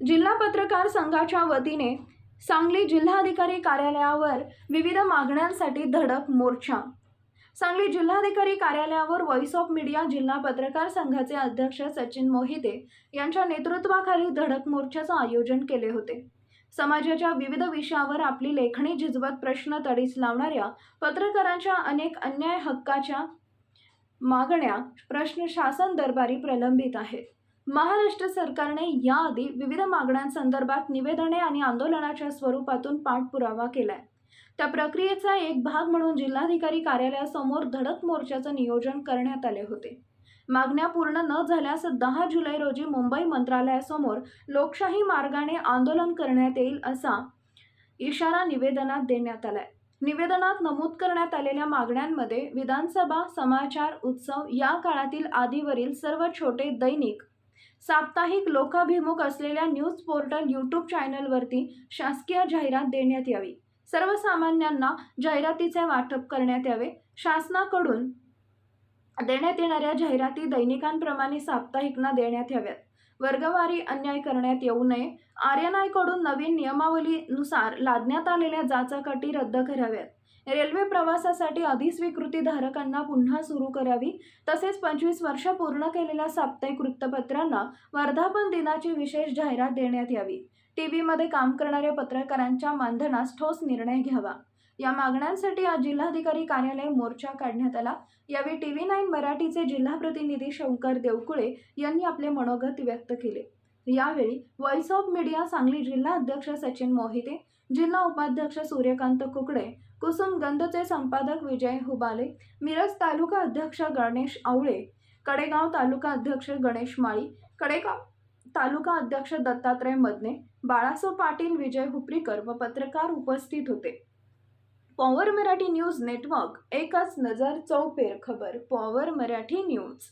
जिल्हा पत्रकार संघाच्या वतीने सांगली जिल्हाधिकारी कार्यालयावर विविध मागण्यांसाठी धडक मोर्चा. सांगली जिल्हाधिकारी कार्यालयावर व्हॉइस ऑफ मीडिया जिल्हा पत्रकार संघाचे अध्यक्ष सचिन मोहिते यांच्या नेतृत्वाखाली धडक मोर्चाचं आयोजन केले होते. समाजाच्या विविध विषयावर आपली लेखणी झिजवत प्रश्न तडीस लावणाऱ्या पत्रकारांच्या अनेक अन्याय हक्काच्या मागण्या प्रश्न शासन दरबारी प्रलंबित आहेत. महाराष्ट्र सरकारने याआधी विविध मागण्यांसंदर्भात निवेदने आणि आंदोलनाच्या स्वरूपातून पाठपुरावा केलाय. त्या प्रक्रियेचा एक भाग म्हणून जिल्हाधिकारी कार्यालयासमोर धडक मोर्चाचं नियोजन करण्यात आले होते. मागण्या पूर्ण न झाल्यास दहा जुलै रोजी मुंबई मंत्रालयासमोर लोकशाही मार्गाने आंदोलन करण्यात येईल असा इशारा निवेदनात देण्यात आलाय. निवेदनात नमूद करण्यात आलेल्या मागण्यांमध्ये विधानसभा समाचार उत्सव या काळातील आदीवरील सर्व छोटे दैनिक साप्ताहिक लोकाभिमुख असलेल्या न्यूज पोर्टल यूट्यूब चॅनलवरती शासकीय जाहिरात देण्यात यावी. सर्वसामान्यांना जाहिरातीचे वाटप करण्यात यावे. शासनाकडून देण्यात येणाऱ्या जाहिराती दैनिकांप्रमाणे साप्ताहिकना देण्यात याव्यात. वर्गवारी अन्याय करण्यात येऊ नये. आर्यनायकडून नवीन नियमावलीनुसार लादण्यात आलेल्या जाचाकाठी रद्द कराव्यात. रेल्वे प्रवासासाठी अधिस्वीकृती धारकांना पुन्हा सुरू करावी. तसेच पंचवीस वर्ष पूर्ण केलेल्या साप्ताहिक वृत्तपत्रांना वर्धापन दिनाची विशेष जाहिरात देण्यात यावी. टी व्हीमध्ये काम करणाऱ्या पत्रकारांच्या मानधनास ठोस निर्णय घ्यावा. या मागण्यांसाठी आज जिल्हाधिकारी कार्यालय मोर्चा काढण्यात आला. यावेळी टी व्ही नाईन मराठीचे जिल्हा प्रतिनिधी शंकर देवकुळे यांनी आपले मनोगत व्यक्त केले. यावेळी व्हॉइस ऑफ मीडिया सांगली जिल्हा अध्यक्ष सचिन मोहिते जिल्हा उपाध्यक्ष सूर्यकांत कुकडे कुसुम गंधचे संपादक विजय हुबाले मिरज तालुका अध्यक्ष गणेश आवळे कडेगाव तालुका अध्यक्ष गणेश माळी कडेगाव तालुका अध्यक्ष दत्तात्रय मदने बाळासो पाटील विजय हुपरीकर व पत्रकार उपस्थित होते. पॉवर मराठी न्यूज नेटवर्क एकच नजर चौपेर खबर पॉवर मराठी न्यूज.